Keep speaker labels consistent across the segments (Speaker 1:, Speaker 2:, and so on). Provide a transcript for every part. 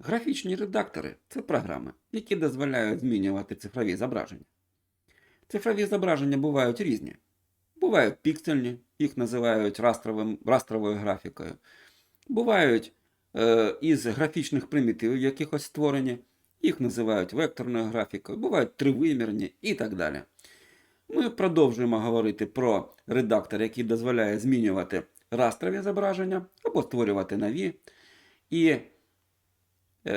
Speaker 1: Графічні редактори це програми, які дозволяють змінювати цифрові зображення. Цифрові зображення бувають різні. Бувають піксельні, їх називають растровим, растровою графікою. Бувають е, із графічних примітивів якихось створені, їх називають векторною графікою, бувають тривимірні і так далі. Ми продовжуємо говорити про редактор, який дозволяє змінювати растрові зображення або створювати нові. І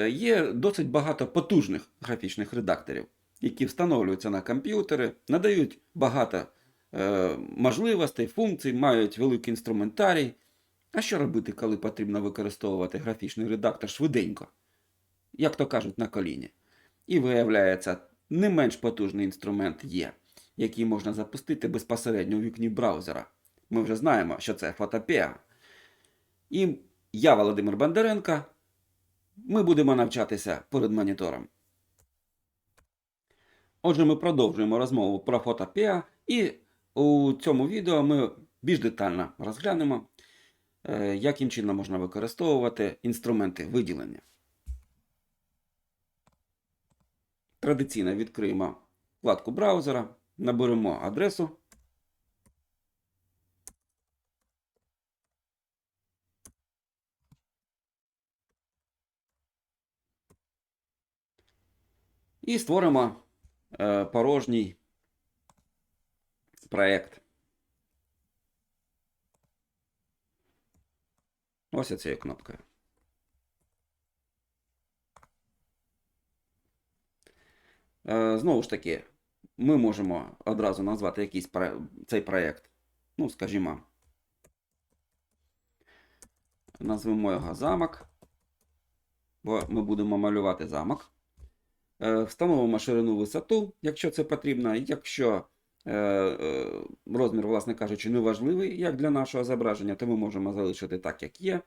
Speaker 1: є досить багато потужних графічних редакторів, які встановлюються на комп'ютери, надають багато е, можливостей, функцій, мають великий інструментарій. А що робити, коли потрібно використовувати графічний редактор швиденько, як то кажуть, на коліні? І виявляється, не менш потужний інструмент є, який можна запустити безпосередньо у вікні браузера. Ми вже знаємо, що це фотопеа. І я, Володимир Бондаренко, ми будемо навчатися перед монітором. Отже, ми продовжуємо розмову про фотопеа, і у цьому відео ми більш детально розглянемо, е, яким чином можна використовувати інструменти виділення. Традиційно відкриємо вкладку браузера, наберемо адресу. І створимо е, порожній проєкт. Ось цією кнопкою. Е, Знову ж таки, ми можемо одразу назвати якийсь цей проєкт. Ну, скажімо, назвемо його замок, бо ми будемо малювати замок. Е, Встановимо ширину висоту, якщо це потрібно. Якщо е, е, розмір, власне кажучи, не важливий, як для нашого зображення, то ми можемо залишити так, як є.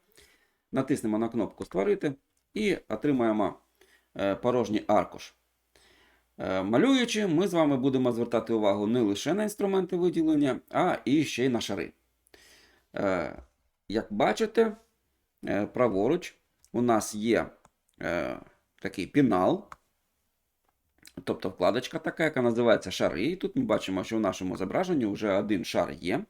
Speaker 1: Натиснемо на кнопку Створити і отримаємо порожній аркуш. Малюючи, ми з вами будемо звертати увагу не лише на інструменти виділення, а і ще й на шари. Як бачите, праворуч у нас є такий пінал, тобто вкладочка така, яка називається шари. І тут ми бачимо, що в нашому зображенні вже один шар є.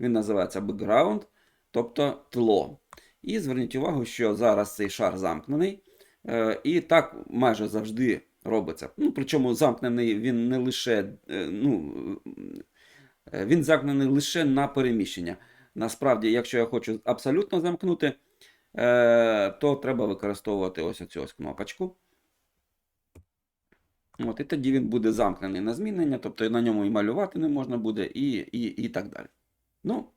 Speaker 1: Він називається background, тобто тло. І зверніть увагу, що зараз цей шар замкнений. Е, І так майже завжди робиться. Ну, причому замкнений він не лише. е, ну, е, Він замкнений лише на переміщення. Насправді, якщо я хочу абсолютно замкнути, то треба використовувати ось цю ось кнопочку. От, і тоді він буде замкнений на змінення, тобто на ньому і малювати не можна буде, і, і, і так далі. Ну,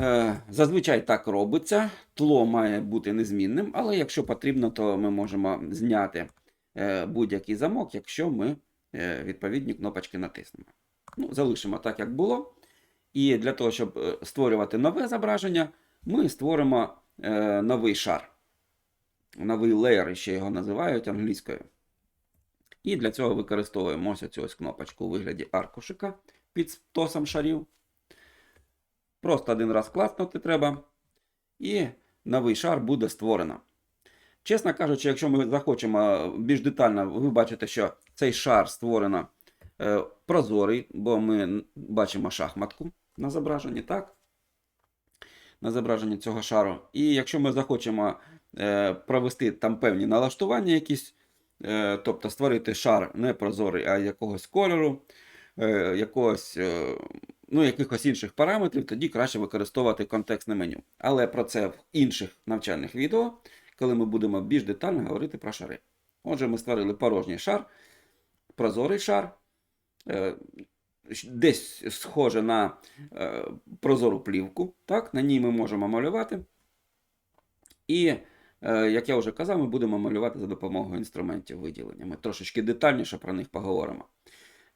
Speaker 1: е, зазвичай так робиться. Тло має бути незмінним, але якщо потрібно, то ми можемо зняти е, будь-який замок, якщо ми е, відповідні кнопочки натиснемо. Ну, залишимо так, як було. І для того, щоб е, створювати нове зображення, ми створимо е, новий шар. Новий леєр, ще його називають англійською. І для цього використовуємо ось цю ось кнопочку у вигляді аркушика під стосом шарів. Просто один раз класнути треба. І новий шар буде створено. Чесно кажучи, якщо ми захочемо більш детально, ви бачите, що цей шар створено е, прозорий, бо ми бачимо шахматку на зображенні, так? На зображенні цього шару. І якщо ми захочемо е, провести там певні налаштування якісь, тобто створити шар не прозорий, а якогось кольору, е, якогось, е, ну, якихось інших параметрів, тоді краще використовувати контекстне меню. Але про це в інших навчальних відео, коли ми будемо більш детально говорити про шари. Отже, ми створили порожній шар, прозорий шар, е, десь схоже на е, прозору плівку. Так? На ній ми можемо малювати. І Е, Як я вже казав, ми будемо малювати за допомогою інструментів виділення. Ми трошечки детальніше про них поговоримо.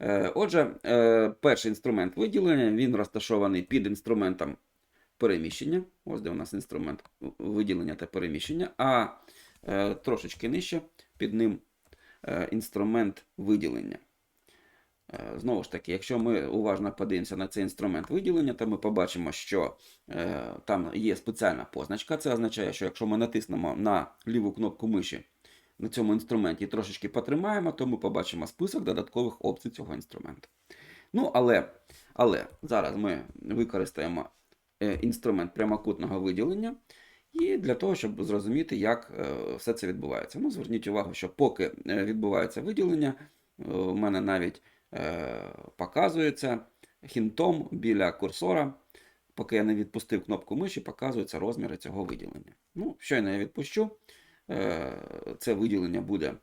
Speaker 1: Е, Отже, е, перший інструмент виділення він розташований під інструментом переміщення. Ось де у нас інструмент виділення та переміщення, а е, трошечки нижче під ним е, інструмент виділення. Е, Знову ж таки, якщо ми уважно подивимося на цей інструмент виділення, то ми побачимо, що е, там є спеціальна позначка. Це означає, що якщо ми натиснемо на ліву кнопку миші на цьому інструменті трошечки потримаємо, то ми побачимо список додаткових опцій цього інструменту. Ну, але, але зараз ми використаємо е, інструмент прямокутного виділення. І для того, щоб зрозуміти, як все це відбувається. Ну, зверніть увагу, що поки відбувається виділення, у мене навіть показується хінтом біля курсора, поки я не відпустив кнопку миші, показуються розміри цього виділення. Ну, щойно я відпущу, е, це виділення буде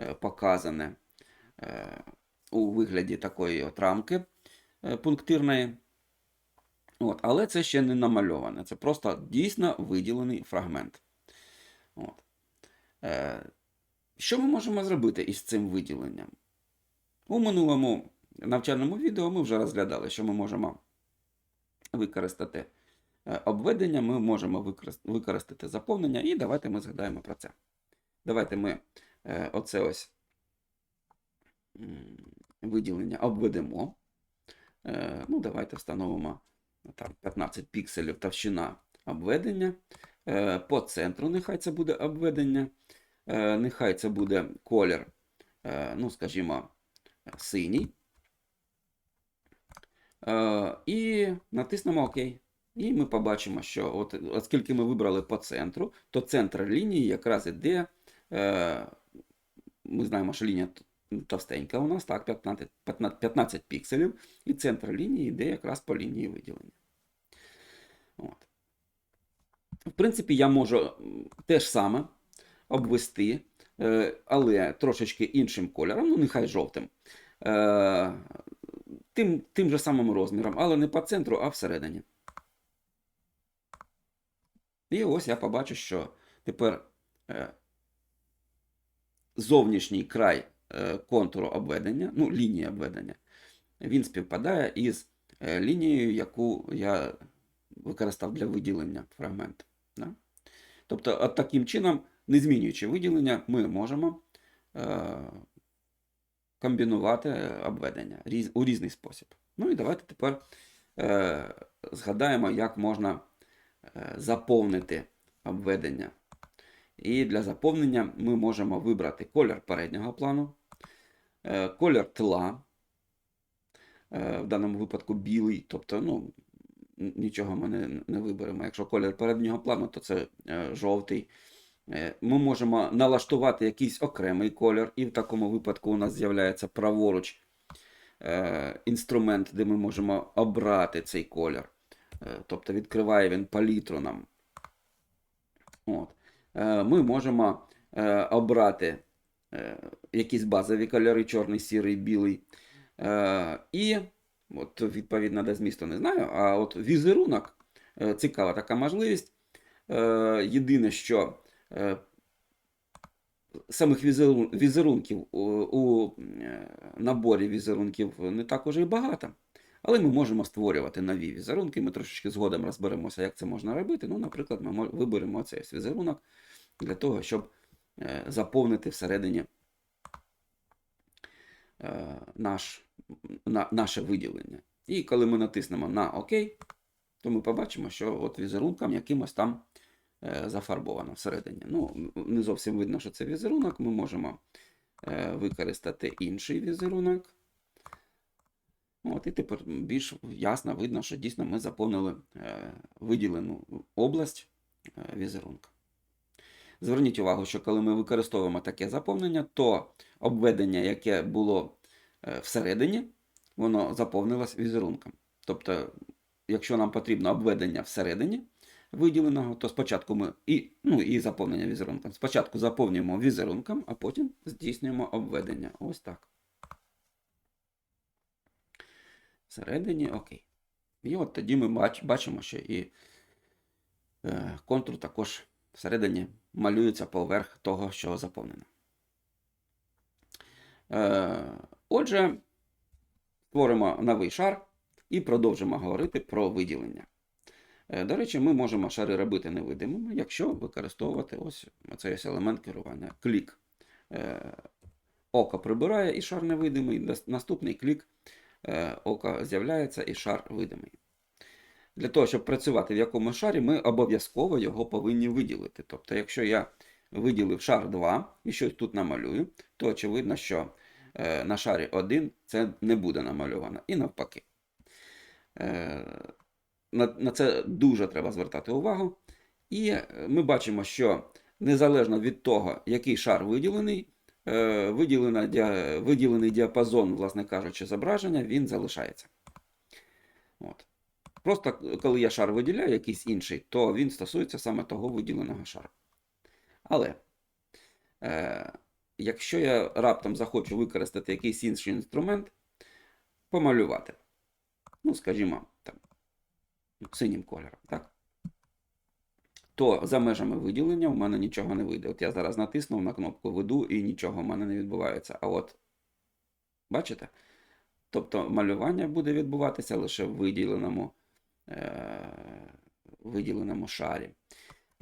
Speaker 1: е, показане е, у вигляді такої от рамки е, пунктирної. От, але це ще не намальоване, це просто дійсно виділений фрагмент. От. Е, що ми можемо зробити із цим виділенням? У минулому навчальному відео ми вже розглядали, що ми можемо використати е, обведення, ми можемо використати заповнення, і давайте ми згадаємо про це. Давайте ми е, оце ось виділення обведемо. Е, ну, давайте встановимо там 15 пікселів товщина обведення. По центру нехай це буде обведення. Нехай це буде колір, ну, скажімо, синій. Е, І натиснемо ОК. І ми побачимо, що от, оскільки ми вибрали по центру, то центр лінії якраз іде. е, Ми знаємо, що лінія товстенька у нас, так, 15, 15, 15 пікселів, і центр лінії йде якраз по лінії виділення. От. В принципі, я можу те ж саме обвести, але трошечки іншим кольором, ну нехай жовтим. Е, Тим, тим же самим розміром, але не по центру, а всередині. І ось я побачу, що тепер е, зовнішній край е, контуру обведення, ну, лінії обведення, він співпадає із е, лінією, яку я використав для виділення фрагменту. Да? Тобто, таким чином, не змінюючи виділення, ми можемо е, комбінувати обведення у різний спосіб. Ну і давайте тепер е, згадаємо, як можна е, заповнити обведення. І для заповнення ми можемо вибрати колір переднього плану, колір тла, в даному випадку білий, тобто ну, нічого ми не, не виберемо. Якщо колір переднього плану, то це жовтий. Е, Ми можемо налаштувати якийсь окремий колір, і в такому випадку у нас з'являється праворуч е, інструмент, де ми можемо обрати цей колір. Е, Тобто відкриває він палітру нам. От. Ми можемо обрати якісь базові кольори, чорний, сірий, білий. І от, відповідно до змісту не знаю, а от візерунок цікава така можливість. Єдине, що самих візерунків у, у е, наборі візерунків не так уже і багато. Але ми можемо створювати нові візерунки. Ми трошечки згодом розберемося, як це можна робити. Ну, наприклад, ми виберемо цей візерунок для того, щоб е, заповнити всередині е, наш, на, наше виділення. І коли ми натиснемо на ОК, то ми побачимо, що от візерунком якимось там е, зафарбовано всередині. Ну, не зовсім видно, що це візерунок. Ми можемо е, використати інший візерунок. От, і тепер більш ясно видно, що дійсно ми заповнили е, виділену область візерунка. Зверніть увагу, що коли ми використовуємо таке заповнення, то обведення, яке було всередині, воно заповнилось візерунком. Тобто, якщо нам потрібно обведення всередині виділеного, то спочатку ми і, ну, і заповнення візерунком. Спочатку заповнюємо візерунком, а потім здійснюємо обведення. Ось так. Всередині окей. І от тоді ми бач, бачимо, що і е, контур також всередині малюється поверх того, що заповнено. Е, отже, створимо новий шар і продовжимо говорити про виділення. Е, До речі, ми можемо шари робити невидимими, якщо використовувати ось цей ось елемент керування. Клік е, око прибирає і шар невидимий. Наступний клік, е, око з'являється і шар видимий. Для того, щоб працювати в якомусь шарі, ми обов'язково його повинні виділити. Тобто, якщо я виділив шар 2 і щось тут намалюю, то очевидно, що на шарі 1 це не буде намальовано. І навпаки. На, на це дуже треба звертати увагу. І е, ми бачимо, що незалежно від того, який шар виділений, е, виділений діапазон, власне кажучи, зображення, він залишається. От. Просто коли я шар виділяю якийсь інший, то він стосується саме того виділеного шару. Але е, якщо я раптом захочу використати якийсь інший інструмент, помалювати, ну, скажімо, синім кольором, так? то за межами виділення в мене нічого не вийде. От я зараз натиснув на кнопку веду і нічого в мене не відбувається. А от, бачите? Тобто малювання буде відбуватися лише в виділеному, е, виділеному шарі.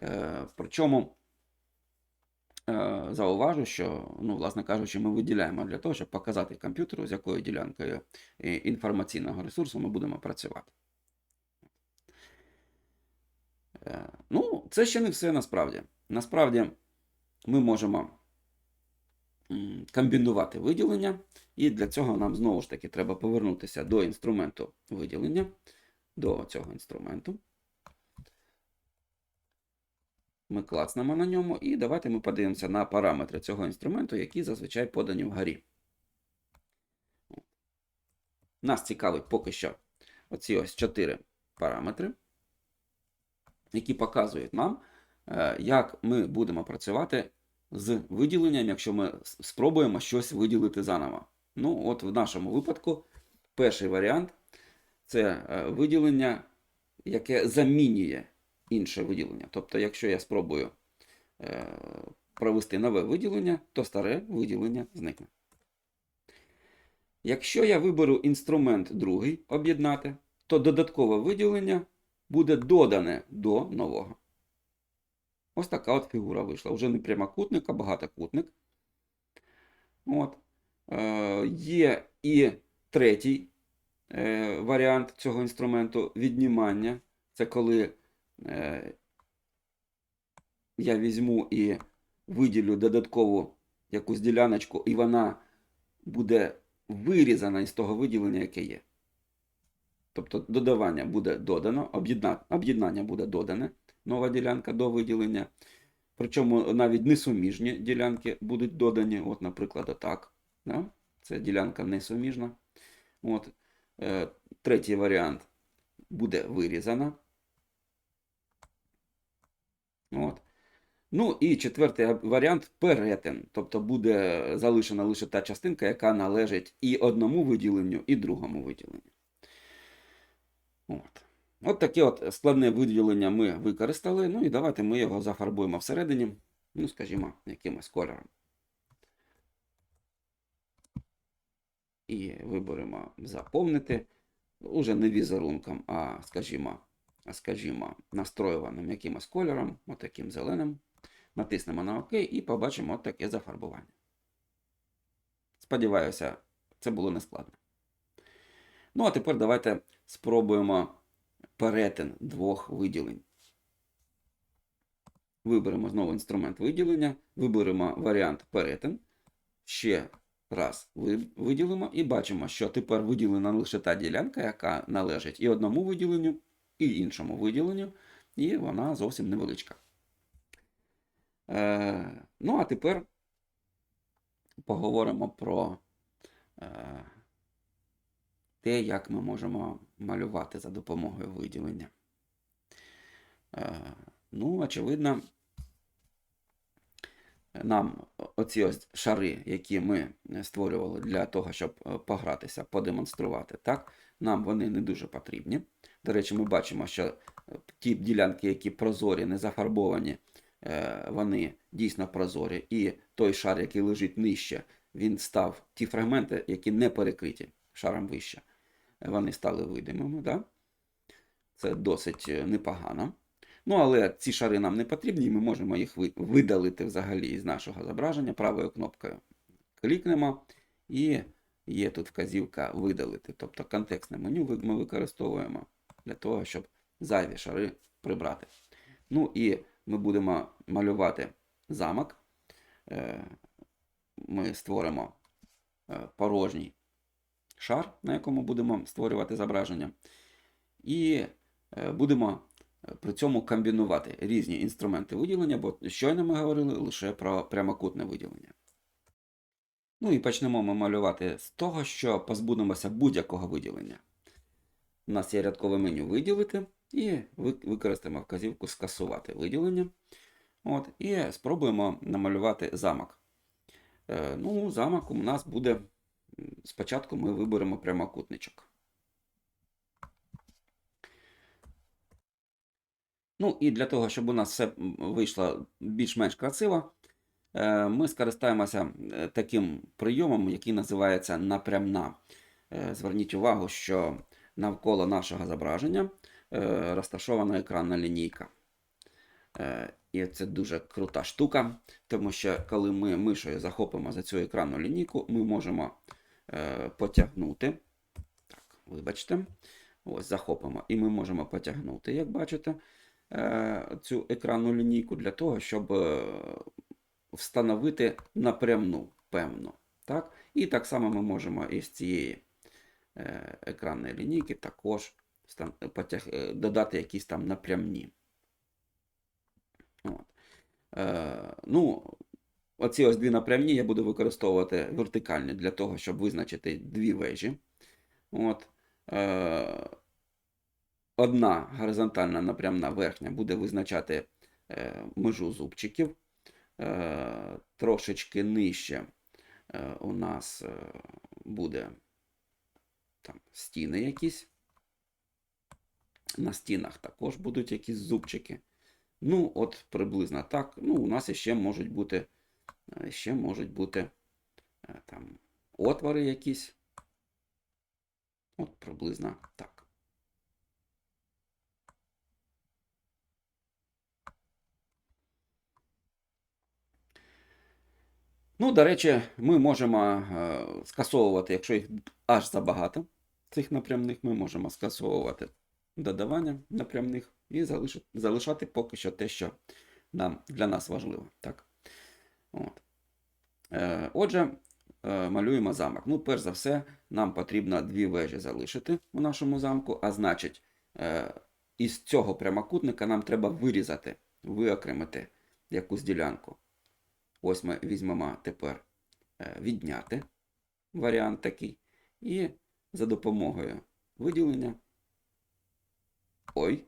Speaker 1: Е, причому е, зауважу, що, ну, власне кажучи, ми виділяємо для того, щоб показати комп'ютеру, з якою ділянкою е, інформаційного ресурсу ми будемо працювати. Е, Ну, це ще не все насправді. Насправді ми можемо комбінувати виділення, і для цього нам знову ж таки треба повернутися до інструменту виділення, до цього інструменту. Ми клацнемо на ньому, і давайте ми подивимося на параметри цього інструменту, які зазвичай подані вгорі. Нас цікавить поки що оці ось чотири параметри які показують нам, е, як ми будемо працювати з виділенням, якщо ми спробуємо щось виділити заново. Ну, от в нашому випадку, перший варіант це е, виділення, яке замінює інше виділення. Тобто, якщо я спробую е, провести нове виділення, то старе виділення зникне. Якщо я виберу інструмент другий об'єднати, то додаткове виділення буде додане до нового. Ось така от фігура вийшла. Вже не прямокутник, а багатокутник. От. Е, є і третій е, варіант цього інструменту віднімання. Це коли е, я візьму і виділю додаткову якусь діляночку, і вона буде вирізана із того виділення, яке є. Тобто додавання буде додано, об'єднання буде додане, нова ділянка до виділення. Причому навіть несуміжні ділянки будуть додані. От, наприклад, отак. Да? Це ділянка несуміжна. От. Е, третій варіант буде вирізана. От. Ну і четвертий варіант перетин. Тобто буде залишена лише та частинка, яка належить і одному виділенню, і другому виділенню. От. От таке от складне виділення ми використали. Ну і давайте ми його зафарбуємо всередині, ну, скажімо, якимось кольором. І виберемо заповнити. Уже не візерунком, а, скажімо, скажімо, настроюваним якимось кольором, отаким зеленим. Натиснемо на ОК і побачимо от таке зафарбування. Сподіваюся, це було нескладно. Ну, а тепер давайте спробуємо перетин двох виділень. Виберемо знову інструмент виділення, виберемо варіант перетин. Ще раз виділимо і бачимо, що тепер виділена лише та ділянка, яка належить і одному виділенню, і іншому виділенню, і вона зовсім невеличка. Е, ну, а тепер поговоримо про е, те, як ми можемо малювати за допомогою виділення. Е, ну, очевидно, нам оці ось шари, які ми створювали для того, щоб е, погратися, подемонструвати, так, нам вони не дуже потрібні. До речі, ми бачимо, що е, ті ділянки, які прозорі, не зафарбовані, вони дійсно прозорі. І той шар, який лежить нижче, він став ті фрагменти, які не перекриті шаром вище. Вони стали видимими. Да? Це досить е, непогано. Ну, але ці шари нам не потрібні, і ми можемо їх видалити взагалі із нашого зображення правою кнопкою клікнемо, і є тут вказівка видалити. Тобто контекстне меню ми використовуємо для того, щоб зайві шари прибрати. Ну і ми будемо малювати замок. Е, Ми створимо е, порожній шар, на якому будемо створювати зображення. І е, будемо е, при цьому комбінувати різні інструменти виділення, бо щойно ми говорили лише про прямокутне виділення. Ну і почнемо ми малювати з того, що позбудемося будь-якого виділення. У нас є рядкове меню виділити, і використаємо вказівку скасувати виділення. От, і спробуємо намалювати замок. Е, ну, замок у нас буде. Спочатку ми виберемо прямокутничок. Ну і для того, щоб у нас все вийшло більш-менш красиво, е, ми скористаємося е, таким прийомом, який називається напрямна. Е, Зверніть увагу, що навколо нашого зображення розташована екранна лінійка. І це дуже крута штука, тому що коли ми мишею захопимо за цю екранну лінійку, ми можемо потягнути. Так, вибачте. Ось захопимо. І ми можемо потягнути, як бачите, е, цю екранну лінійку для того, щоб е, встановити напрямну певну. Так? І так само ми можемо із цієї е, екранної лінійки також е, додати якісь там напрямні. От. Е, ну, оці ось дві напрямні я буду використовувати вертикальні для того, щоб визначити дві вежі. От. Е, одна горизонтальна напрямна верхня буде визначати е, межу зубчиків. Е, трошечки нижче у нас буде там стіни якісь. На стінах також будуть якісь зубчики. Ну, от приблизно так. Ну, у нас ще можуть бути, ще можуть бути е, там отвори якісь. От приблизно так. Ну, до речі, ми можемо е, скасовувати, якщо їх аж забагато, цих напрямних, ми можемо скасовувати додавання напрямних і залишити, залишати поки що те, що нам, для нас важливо. Так? От. Е, отже, е, малюємо замок. Ну, перш за все, нам потрібно дві вежі залишити у нашому замку, а значить, е, із цього прямокутника нам треба вирізати, виокремити якусь ділянку. Ось ми візьмемо тепер відняти варіант такий. І за допомогою виділення. Ой.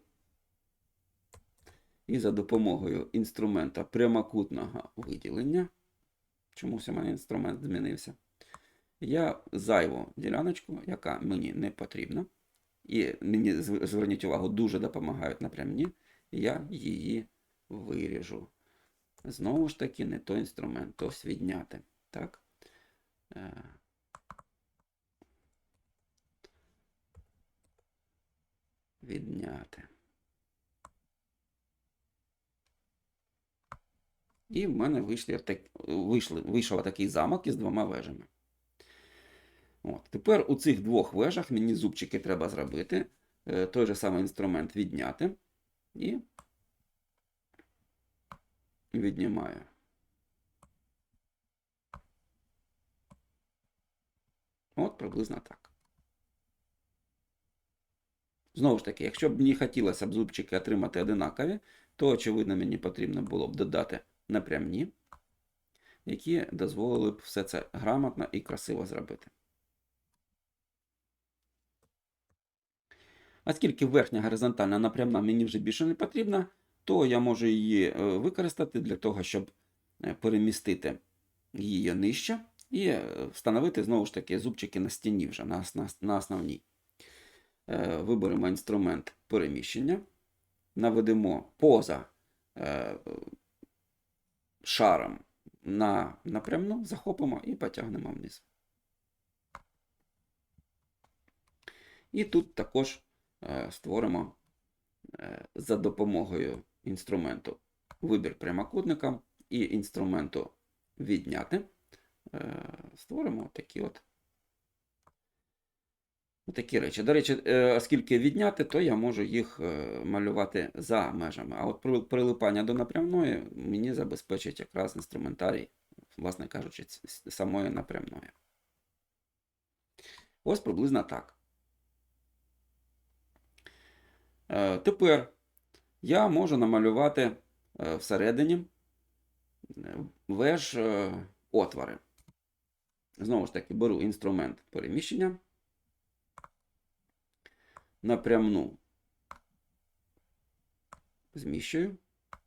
Speaker 1: І за допомогою інструмента прямокутного виділення. Чомусь у мене інструмент змінився. Я зайву діляночку, яка мені не потрібна. І мені, зверніть увагу, дуже допомагають напрямні. Я її виріжу. Знову ж таки, не той інструмент, ось відняти. Так. Е, Відняти. І в мене вийшли, вийшли, вийшов такий замок із двома вежами. От. Тепер у цих двох вежах мені зубчики треба зробити. Е, Той же самий інструмент відняти. І віднімаю. От приблизно так. Знову ж таки, якщо б мені хотілося б зубчики отримати одинакові, то, очевидно, мені потрібно було б додати напрямні, які дозволили б все це грамотно і красиво зробити. Оскільки верхня горизонтальна напрямна мені вже більше не потрібна, то я можу її е, використати для того, щоб е, перемістити її нижче і е, встановити знову ж таки зубчики на стіні вже на, на, на основній. Виберемо інструмент переміщення, наведемо поза шаром на напрямну, захопимо і потягнемо вниз. І тут також е, створимо е, за допомогою інструменту вибір прямокутника і інструменту відняти е, створимо такі от. Такі речі. До речі, е, оскільки відняти, то я можу їх е, малювати за межами. А от прилипання до напрямної мені забезпечить якраз інструментарій, власне кажучи, самої напрямної. Ось приблизно так. Е, Тепер я можу намалювати всередині веж отвори. Знову ж таки, беру інструмент переміщення напрямну зміщую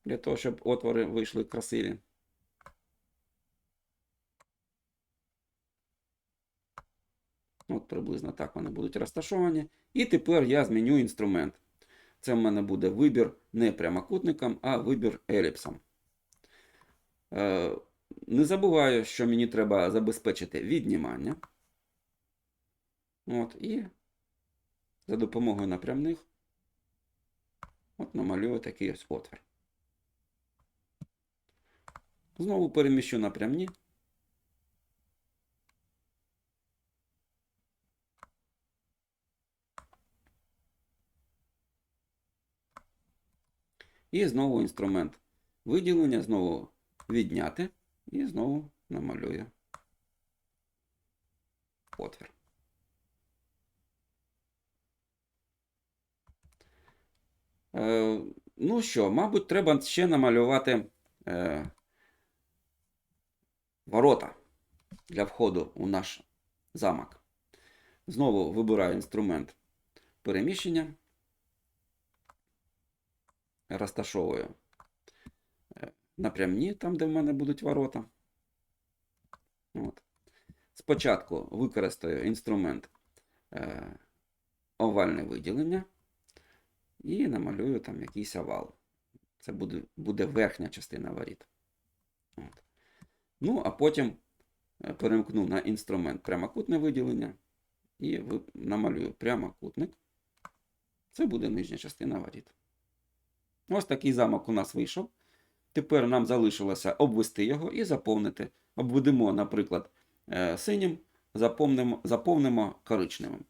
Speaker 1: для того, щоб отвори вийшли красиві. От приблизно так вони будуть розташовані. І тепер я зміню інструмент. Це в мене буде вибір не прямокутником, а вибір еліпсом. Е, не забуваю, що мені треба забезпечити віднімання. От, і за допомогою напрямних от намалюю такий ось отвір. Знову переміщу напрямні. І знову інструмент виділення, знову відняти і знову намалюю отвір. Ну що, мабуть, треба ще намалювати е, ворота для входу у наш замок. Знову вибираю інструмент переміщення. Розташовую е, напрямні, там, де в мене будуть ворота. От. Спочатку використаю інструмент е, овальне виділення і намалюю там якийсь овал. Це буде, буде верхня частина воріт. От. Ну, а потім е, перемкну на інструмент прямокутне виділення і намалюю прямокутник. Це буде нижня частина воріт. Ось такий замок у нас вийшов. Тепер нам залишилося обвести його і заповнити. Обведемо, наприклад, е, синім, заповнимо, заповнимо коричневим.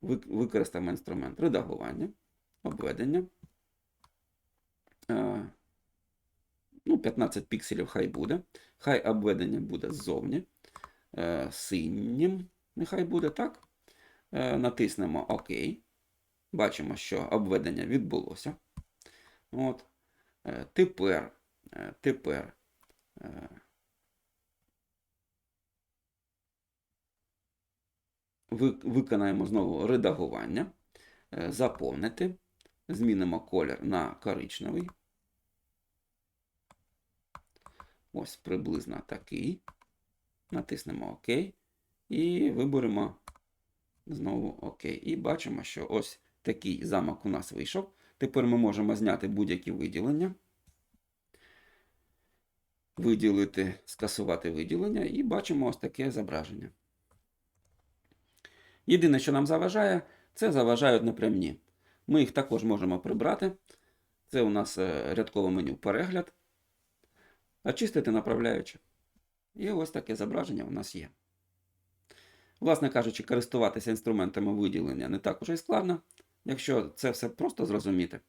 Speaker 1: Ви- Використаємо інструмент редагування, обведення. Е, Ну, 15 пікселів хай буде. Хай обведення буде ззовні. Е, Синім, нехай буде так. Е, Натиснемо ОК. Бачимо, що обведення відбулося. От. Тепер, тепер е, ви- виконаємо знову редагування, е, заповнити, змінимо колір на коричневий. Ось приблизно такий. Натиснемо ОК і виберемо знову ОК. І бачимо, що ось такий замок у нас вийшов. Тепер ми можемо зняти будь-які виділення. Виділити, скасувати виділення, і бачимо ось таке зображення. Єдине, що нам заважає, це заважають напрямні. Ми їх також можемо прибрати. Це у нас е, рядкове меню перегляд. Очистити направляючи. І ось таке зображення у нас є. Власне кажучи, користуватися інструментами виділення не так уже й складно, якщо це все просто зрозуміти.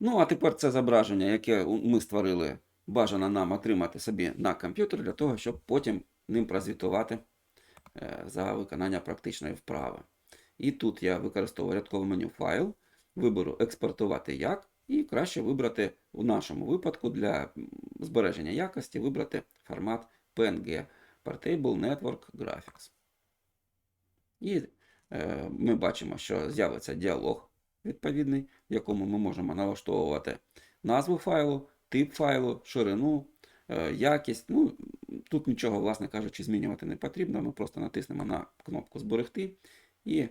Speaker 1: Ну, а тепер це зображення, яке ми створили, бажано нам отримати собі на комп'ютер для того, щоб потім ним прозвітувати за виконання практичної вправи. І тут я використовую рядкове меню файл, виберу експортувати як, і краще вибрати в нашому випадку для збереження якості вибрати формат PNG Portable Network Graphics. І е, ми бачимо, що з'явиться діалог відповідний, в якому ми можемо налаштовувати назву файлу, тип файлу, ширину, е, якість. Ну, тут нічого, власне кажучи, змінювати не потрібно. Ми просто натиснемо на кнопку Зберегти, і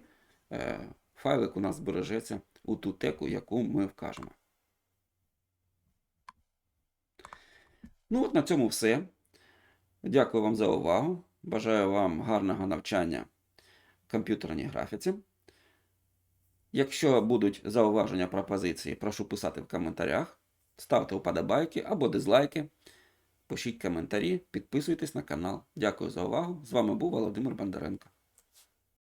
Speaker 1: е, файлик у нас збережеться у ту теку, яку ми вкажемо. Ну, от на цьому все. Дякую вам за увагу. Бажаю вам гарного навчання комп'ютерній графіці. Якщо будуть зауваження пропозиції, прошу писати в коментарях, ставте вподобайки або дизлайки. Пишіть коментарі, підписуйтесь на канал. Дякую за увагу. З вами був Володимир Бондаренко.